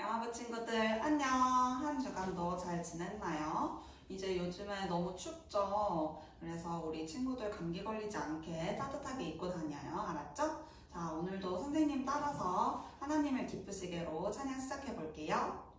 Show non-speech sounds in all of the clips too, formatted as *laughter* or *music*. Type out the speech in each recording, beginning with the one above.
영화부 친구들 안녕 한 주간도 잘 지냈나요? 이제 요즘에 너무 춥죠? 그래서 우리 친구들 감기 걸리지 않게 따뜻하게 입고 다녀요 알았죠? 자 오늘도 선생님 따라서 하나님을 기쁘시게로 찬양 시작해 볼게요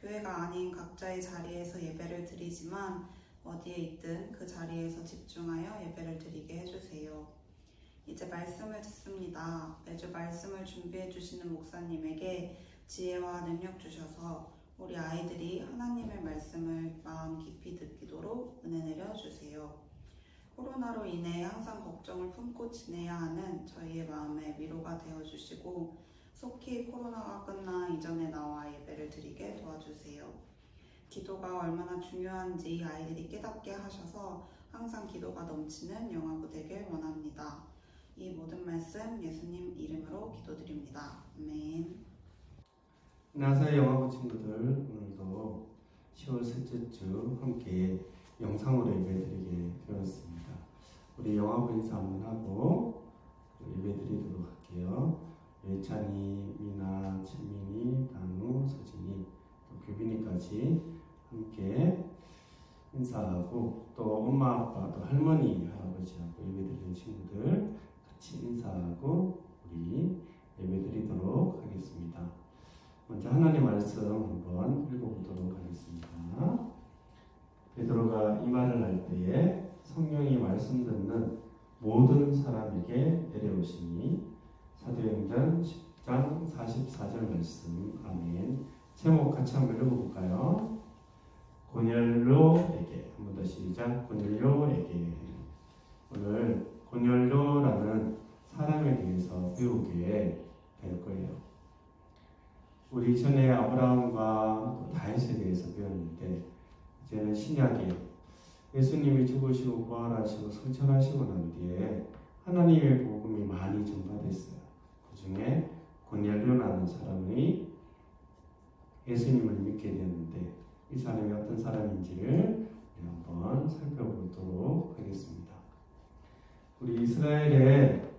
교회가 아닌 각자의 자리에서 예배를 드리지만 어디에 있든 그 자리에서 집중하여 예배를 드리게 해주세요. 이제 말씀을 듣습니다. 매주 말씀을 준비해 주시는 목사님에게 지혜와 능력 주셔서 우리 아이들이 하나님의 말씀을 마음 깊이 듣기도록 은혜 내려 주세요. 코로나로 인해 항상 걱정을 품고 지내야 하는 저희의 마음에 위로가 되어 주시고 속히 코로나가 끝나 이전에 나와 예배를 드리게 도와주세요. 기도가 얼마나 중요한지 아이들이 깨닫게 하셔서 항상 기도가 넘치는 영화부 되길 원합니다. 이 모든 말씀 예수님 이름으로 기도드립니다. 아멘. 안녕하세요 영화부 친구들 오늘도 10월 셋째 주 함께 영상으로 예배드리게 되었습니다 우리 영화부 인사 한번 하고 예배드리도록 할게요 예찬이, 미나, 채민이, 단우, 서진이 또 규빈이까지 함께 인사하고 또 엄마, 아빠, 또 할머니, 할아버지하고 예배드리는 친구들 같이 인사하고 우리 예배드리도록 하겠습니다 먼저 하나님 말씀 한번 읽어보도록 하겠습니다. 베드로가 이 말을 할 때에 성령이 말씀 듣는 모든 사람에게 내려오시니 사도행전 10장 44절 말씀. 아멘. 제목 같이 한번 읽어볼까요? 고넬료에게 한 번 더 시작. 고넬료에게 오늘 고넬료라는 사람에 대해서 배우게 될 거예요. 우리 전에 아브라함과 또 다윗에 대해서 배웠는데 이제는 신약에 예수님이 죽으시고 부활하시고 성천하시고 난 뒤에 하나님의 복음이 많이 전파됐어요. 그 중에 고넬료라는 사람이 예수님을 믿게 되었는데 이 사람이 어떤 사람인지를 한번 살펴보도록 하겠습니다. 우리 이스라엘에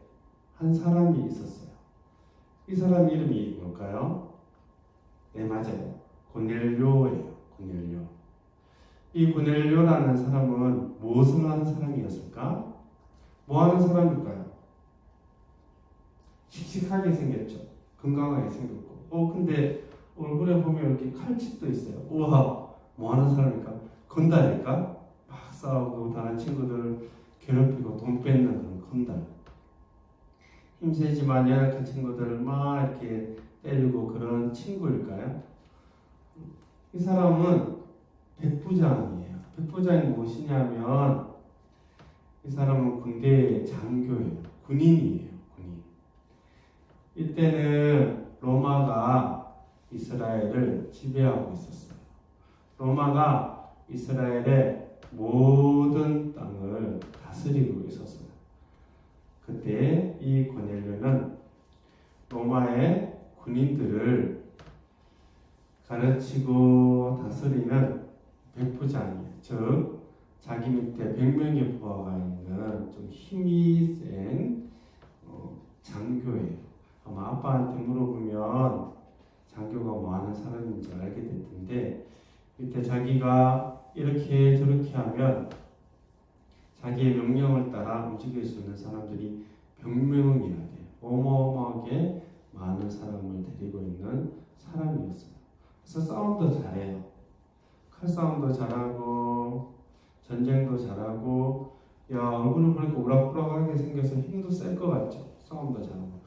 한 사람이 있었어요. 이 사람 이름이 뭘까요? 네 맞아요. 고넬료예요. 고넬료. 이 고넬료라는 사람은 무엇을 하는 사람이었을까? 뭐 하는 사람일까요? 씩씩하게 생겼죠. 건강하게 생겼고. 어, 근데 얼굴에 보면 이렇게 칼집도 있어요. 우와, 뭐 하는 사람일까? 건달일까? 막 싸우고 다른 친구들을 괴롭히고 돈 뺏는 그런 건달. 힘세지만 연약한 친구들을 막 이렇게 때리고 그런 친구일까요? 이 사람은 백부장이에요. 백부장이 무엇이냐면 이 사람은 군대의 장교예요. 군인이에요. 이때는 로마가 이스라엘을 지배하고 있었어요. 로마가 이스라엘의 모든 땅을 다스리고 있었어요. 그때 이 고넬료는 로마의 군인들을 가르치고 다스리는 백부장이에요. 즉 자기 밑에 100명의 부하가 있는 좀 힘이 센 어, 장교예요. 아마 아빠한테 물어보면 장교가 뭐 하는 사람인지 알게 될 텐데 이때 자기가 이렇게 저렇게 하면 자기의 명령을 따라 움직일 수 있는 사람들이 100명이나 돼요. 어마어마하게 많은 사람을 데리고 있는 사람이었어요. 그래서 싸움도 잘해요. 칼싸움도 잘하고 전쟁도 잘하고 야 얼굴을 보니까 우락부락하게 생겨서 힘도 셀 것 같죠. 싸움도 잘하고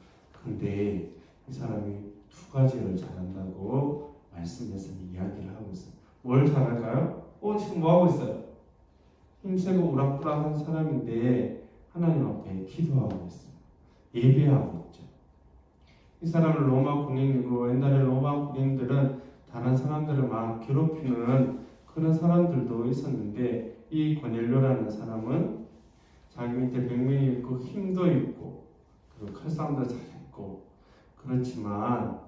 근데 이 사람이 두 가지를 잘한다고 말씀에서 이야기를 하고 있어요. 뭘 잘할까요? 어 지금 뭐 하고 있어요? 힘세고 우락부락한 사람인데 하나님 앞에 기도하고 있어요. 예배하고 있죠. 이 사람은 로마 군인이고 옛날에 로마 군인들은 다른 사람들을 막 괴롭히는 그런 사람들도 있었는데 이 고넬료라는 사람은 자기 밑에 백명이 있고 힘도 있고 그리고 칼싸움도 잘 했고 그렇지만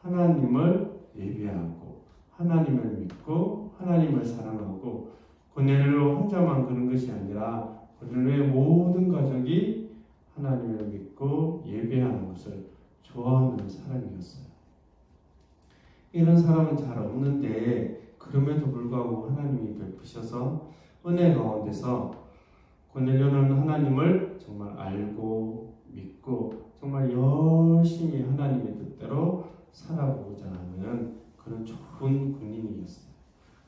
하나님을 예배하고 하나님을 믿고 하나님을 사랑하고 고넬료 혼자만 그런 것이 아니라 고넬료의 모든 가족이 하나님을 믿고 예배하는 것을 좋아하는 사람이었어요. 이런 사람은 잘 없는데 그럼에도 불구하고 하나님이 베푸셔서 은혜 가운데서 고넬료는 하나님을 정말 알고 믿고 정말 열심히 하나님의 뜻대로 살아보고자 하는 그런 좋은 군인이었어요.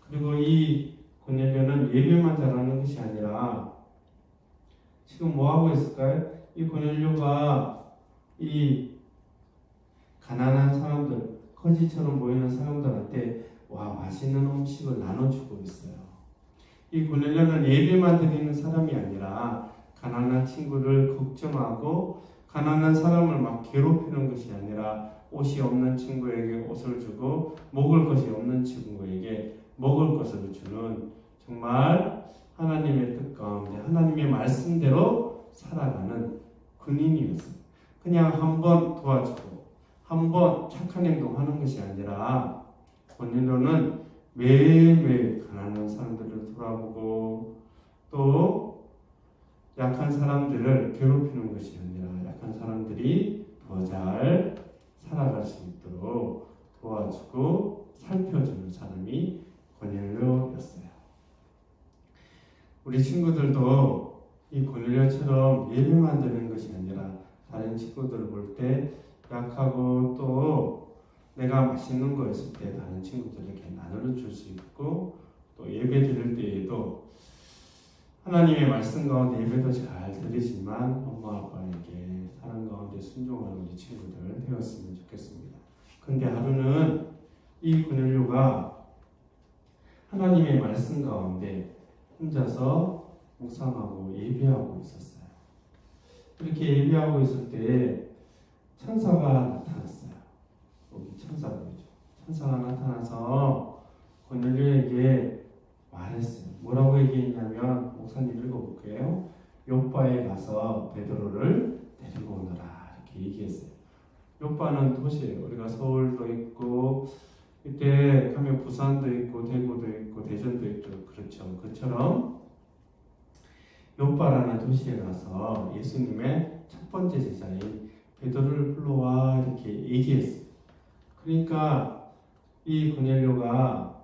그리고 이 고넬료는 예배만 잘하는 것이 아니라 지금 뭐 하고 있을까요? 이 고넬료가 이 가난한 사람들, 거지처럼 보이는 사람들한테 와 맛있는 음식을 나눠주고 있어요. 이 고넬료는 예배만 드리는 사람이 아니라 가난한 친구를 걱정하고 가난한 사람을 막 괴롭히는 것이 아니라 옷이 없는 친구에게 옷을 주고 먹을 것이 없는 친구에게 먹을 것을 주는 정말 하나님의 뜻 가운데 하나님의 말씀대로 살아가는 군인이었어요. 그냥 한 번 도와주고 한 번 착한 행동하는 것이 아니라 고넬료는 매일매일 가난한 사람들을 돌아보고 또 약한 사람들을 괴롭히는 것이 아니라 약한 사람들이 더 잘 살아갈 수 있도록 도와주고 살펴주는 사람이 고넬료였어요. 우리 친구들도 이 고넬료처럼 예배만 드는 것이 아니라 다른 친구들을 볼 때 약하고 또 내가 맛있는 거 있을 때 다른 친구들에게 나눠 줄 수 있고 또 예배 드릴 때에도 하나님의 말씀 가운데 예배도 잘 드리지만 엄마 아빠에게 사랑 가운데 순종하는 우리 친구들 되었으면 좋겠습니다. 근데 하루는 이 고넬료가 하나님의 말씀 가운데 혼자서 묵상하고 예배하고 있었어요. 이렇게 예배하고 있을 때 천사가 나타났어요. 여기 천사 보이죠? 천사가 나타나서 고넬료에게 말했어요. 뭐라고 얘기했냐면 목사님 읽어볼게 요. 요바에 가서 베드로를 데리고 오너라 이렇게 얘기했어요. 요바는 도시예요. 우리가 서울도 있고 이때 가면 부산도 있고 대구도 있고 대전도 있고 그렇죠. 그처럼 요바라는 도시에 가서 예수님의 첫 번째 제자인 베드로를 불러와 이렇게 얘기했어요. 그러니까 이 고넬료가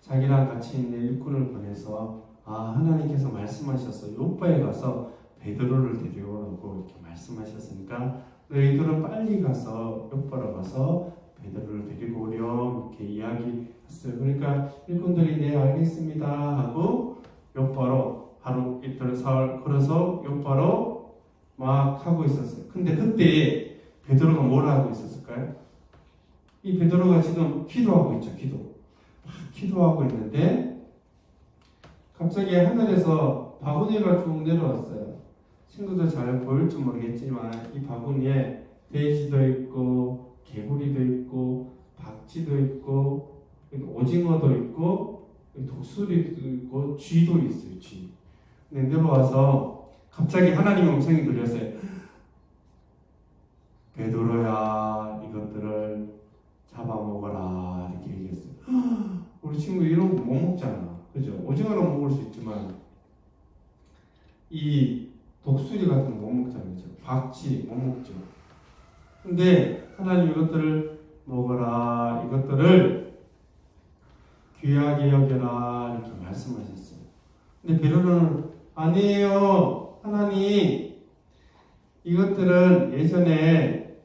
자기랑 같이 있는 일꾼을 보내서 아 하나님께서 말씀하셔서 요바에 가서 베드로를 데려오라고 이렇게 말씀하셨으니까 너희들은 빨리 가서 요바로 가서 베드로를 데리고 오렴 이렇게 이야기했어요. 그러니까 일꾼들이 네 알겠습니다 하고 요바로 바로 이틀 사흘 걸어서 요바로 막 하고 있었어요. 근데 그때 베드로가 뭘 하고 있었을까요? 이 베드로가 지금 기도하고 있죠. 기도. 막 기도하고 있는데 갑자기 하늘에서 바구니가 쭉 내려왔어요. 친구들 잘 보일지 모르겠지만 이 바구니에 돼지도 있고 개구리도 있고 박쥐도 있고 오징어도 있고 독수리도 있고 쥐도 있어요. 쥐. 근데 내려와서 갑자기 하나님의 음성이 들렸어요. 베드로야 이것들을 잡아먹어라 이렇게 얘기했어요. *gasps* 우리 친구 이런 거 못 먹잖아. 그죠? 오징어는 먹을 수 있지만 이 독수리 같은 거 못 먹잖아요. 그죠? 박쥐 못 먹죠. 근데 하나님 이것들을 먹어라. 이것들을 귀하게 여겨라. 이렇게 말씀하셨어요. 근데 베드로는 아니에요. 하나님 이것들은 예전에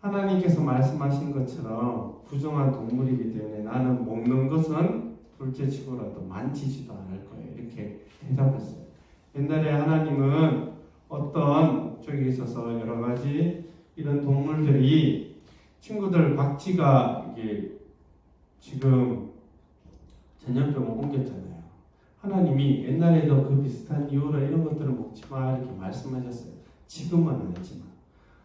하나님께서 말씀하신 것처럼 부정한 동물이기 때문에 나는 먹는 것은 둘째 치고라도 만지지도 않을 거예요. 이렇게 대답했어요. 옛날에 하나님은 어떤 쪽에 있어서 여러 가지 이런 동물들이 친구들 박쥐가 이게 지금 전염병을 옮겼잖아요. 하나님이 옛날에도 그 비슷한 이유로 이런 것들을 먹지 마 이렇게 말씀하셨어요. 지금은 아니지만.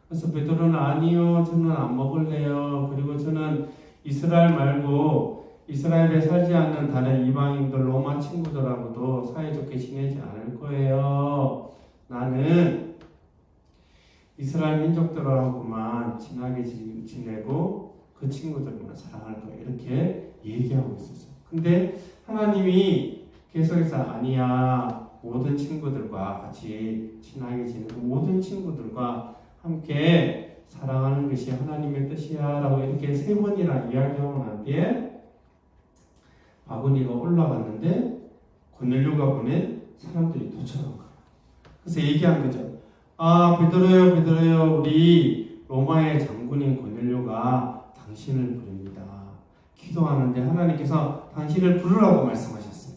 그래서 베드로는 아니요, 저는 안 먹을래요. 그리고 저는 이스라엘 말고 이스라엘에 살지 않는 다른 이방인들 로마 친구들하고도 사이좋게 지내지 않을 거예요. 나는 이스라엘 민족들하고만 친하게 지- 지내고 그 친구들만 사랑할 거예요. 이렇게 얘기하고 있었어요. 근데 하나님이 계속해서 아니야. 모든 친구들과 같이 친하게 지내고 모든 친구들과 함께 사랑하는 것이 하나님의 뜻이야 라고 이렇게 세 번이나 이야기하고 난 뒤에 바구니가 올라갔는데 고넬료가 보낸 사람들이 도착한 거예요. 그래서 얘기한 거죠. 아 베드로요 베드로요 우리 로마의 장군인 고넬료가 당신을 부릅니다. 기도하는데 하나님께서 당신을 부르라고 말씀하셨어요.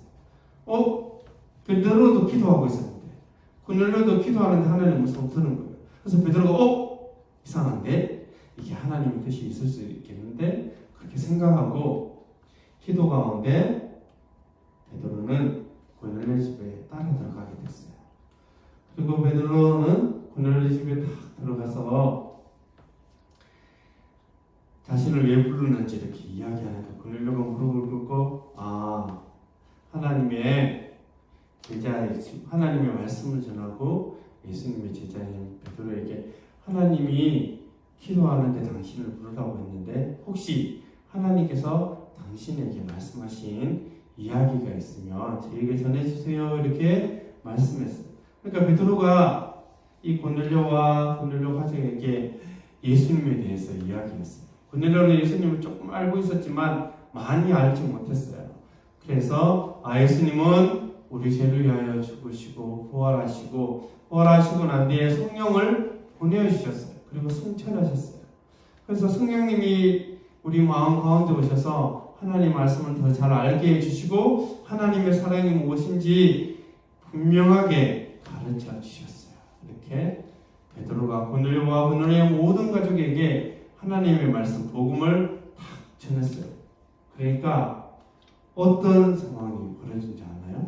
어? 베드로도 기도하고 있었는데 고넬료도 기도하는데 하나님 무슨 드는 거예요. 그래서 베드로가 어? 이상한데? 이게 하나님의 뜻이 있을 수 있겠는데? 그렇게 생각하고 기도 가운데 베드로는 고넬료 집에 따라 들어가게 됐어요. 그리고 베드로는 고넬료 집에 딱 들어가서 자신을 왜 부르는지 이렇게 이야기하니까 고넬료가 무릎을 꿇고 아 하나님의 제자의 하나님의 말씀을 전하고 예수님의 제자인 베드로에게 하나님이 기도하는데 당신을 부르라고 했는데 혹시 하나님께서 당신에게 말씀하신 이야기가 있으면 저에게 전해주세요 이렇게 말씀했어요. 그러니까 베드로가 이 고넬료와 고넬료 가정에게 예수님에 대해서 이야기했어요. 고넬료는 예수님을 조금 알고 있었지만 많이 알지 못했어요. 그래서 아 예수님은 우리 죄를 위하여 죽으시고 부활하시고 부활하시고 난 뒤에 성령을 보내주셨어요. 그리고 승천하셨어요. 그래서 성령님이 우리 마음 가운데 오셔서 하나님 말씀을 더 잘 알게 해주시고 하나님의 사랑이 무엇인지 분명하게 가르쳐 주셨어요. 이렇게 베드로가 고넬료와 고넬료의 모든 가족에게 하나님의 말씀 복음을 다 전했어요. 그러니까 어떤 상황이 벌어진지 아나요?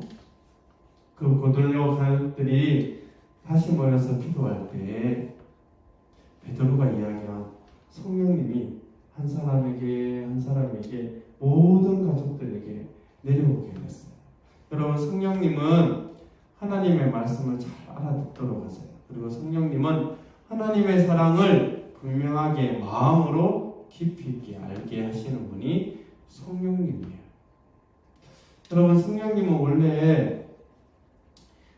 그 고넬료 가족들이 다시 모여서 기도할 때 베드로가 이야기한 성령님이 한 사람에게 한 사람에게 모든 가족들에게 내려오게 됐어요. 여러분 성령님은 하나님의 말씀을 잘 알아듣도록 하세요. 그리고 성령님은 하나님의 사랑을 분명하게 마음으로 깊이 있게 알게 하시는 분이 성령님이에요. 여러분 성령님은 원래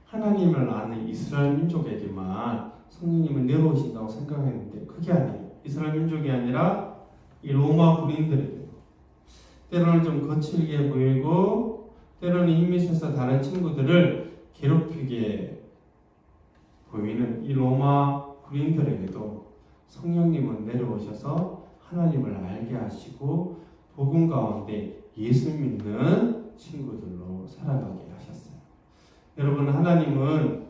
하나님을 아는 이스라엘 민족에게만 성령님은 내려오신다고 생각했는데 그게 아니에요. 이스라엘 민족이 아니라 이 로마 군인들에게 때로는 좀 거칠게 보이고 때로는 힘이 세서 다른 친구들을 괴롭히게 보이는 이 로마 군인들에게도 성령님은 내려오셔서 하나님을 알게 하시고 복음 가운데 예수 믿는 친구들로 살아가게 하셨어요. 여러분 하나님은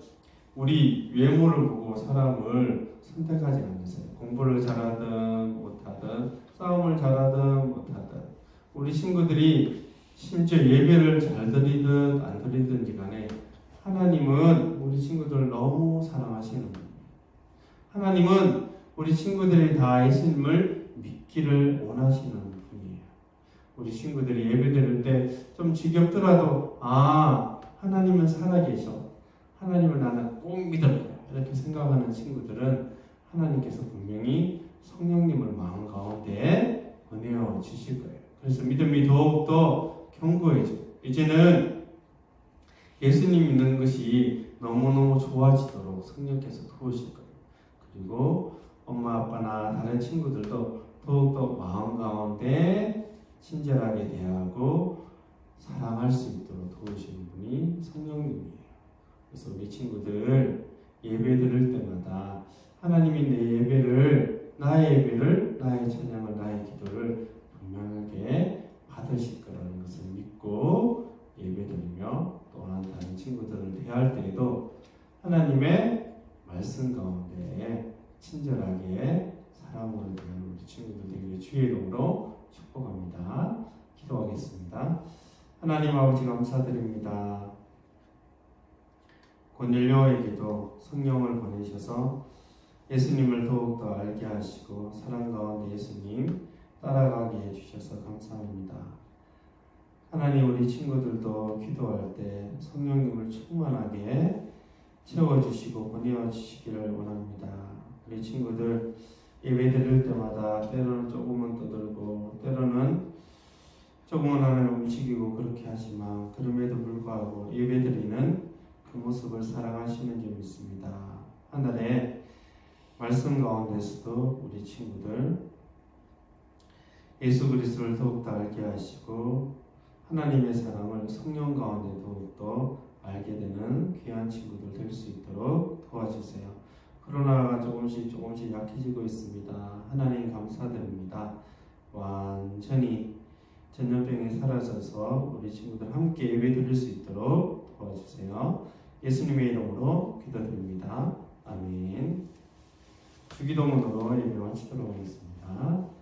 우리 외모를 보고 사람을 선택하지 않으세요. 공부를 잘하든 못하든 싸움을 잘하든 우리 친구들이 심지어 예배를 잘 드리든 안 드리든지 간에 하나님은 우리 친구들을 너무 사랑하시는 분이에요. 하나님은 우리 친구들이 다 예수님을 믿기를 원하시는 분이에요. 우리 친구들이 예배 드릴 때 좀 지겹더라도 아 하나님은 살아계셔. 하나님을 나는 꼭 믿을 거야. 이렇게 생각하는 친구들은 하나님께서 분명히 성령님을 마음 가운데 은혜어 주실 거예요. 그래서 믿음이 더욱더 견고해져. 이제는 예수님 믿는 것이 너무너무 좋아지도록 성령께서 도우실 거예요. 그리고 엄마 아빠나 다른 친구들도 더욱더 마음 가운데 친절하게 대하고 사랑할 수 있도록 도우시는 분이 성령님이에요. 그래서 우리 친구들 예배 드릴 때마다 하나님이 내 예배를 나의 예배를 나의 찬양을 나의 기도를 분명하게 받으실 거라는 것을 믿고 예배드리며 또한 다른 친구들을 대할 때에도 하나님의 말씀 가운데 친절하게 사랑으로 대하는 우리 친구들 되기를 주의 이름으로 축복합니다. 기도하겠습니다. 하나님 아버지 감사드립니다. 고넬료에게도 성령을 보내셔서 예수님을 더욱더 알게 하시고 사랑 가운데 예수님 따라가게 해주셔서 감사합니다. 하나님 우리 친구들도 기도할 때 성령님을 충만하게 채워주시고 보내어 주시기를 원합니다. 우리 친구들 예배 드릴 때마다 때로는 조금은 떠들고 때로는 조금은 하늘 움직이고 그렇게 하지만 그럼에도 불구하고 예배 드리는 그 모습을 사랑하시는 줄 믿습니다. 하늘에 말씀 가운데서도 우리 친구들 예수 그리스도를 더욱 더 알게 하시고 하나님의 사랑을 성령 가운데 더욱 더 알게 되는 귀한 친구들 될 수 있도록 도와주세요. 코로나가 조금씩 조금씩 약해지고 있습니다. 하나님 감사드립니다. 완전히 전염병이 사라져서 우리 친구들 함께 예배 드릴 수 있도록 도와주세요. 예수님의 이름으로 기도드립니다. 아멘. 주기도문으로 예배 마치도록 하겠습니다.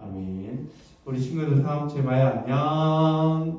아멘. 우리 친구들 다음 주에 봐요. 안녕.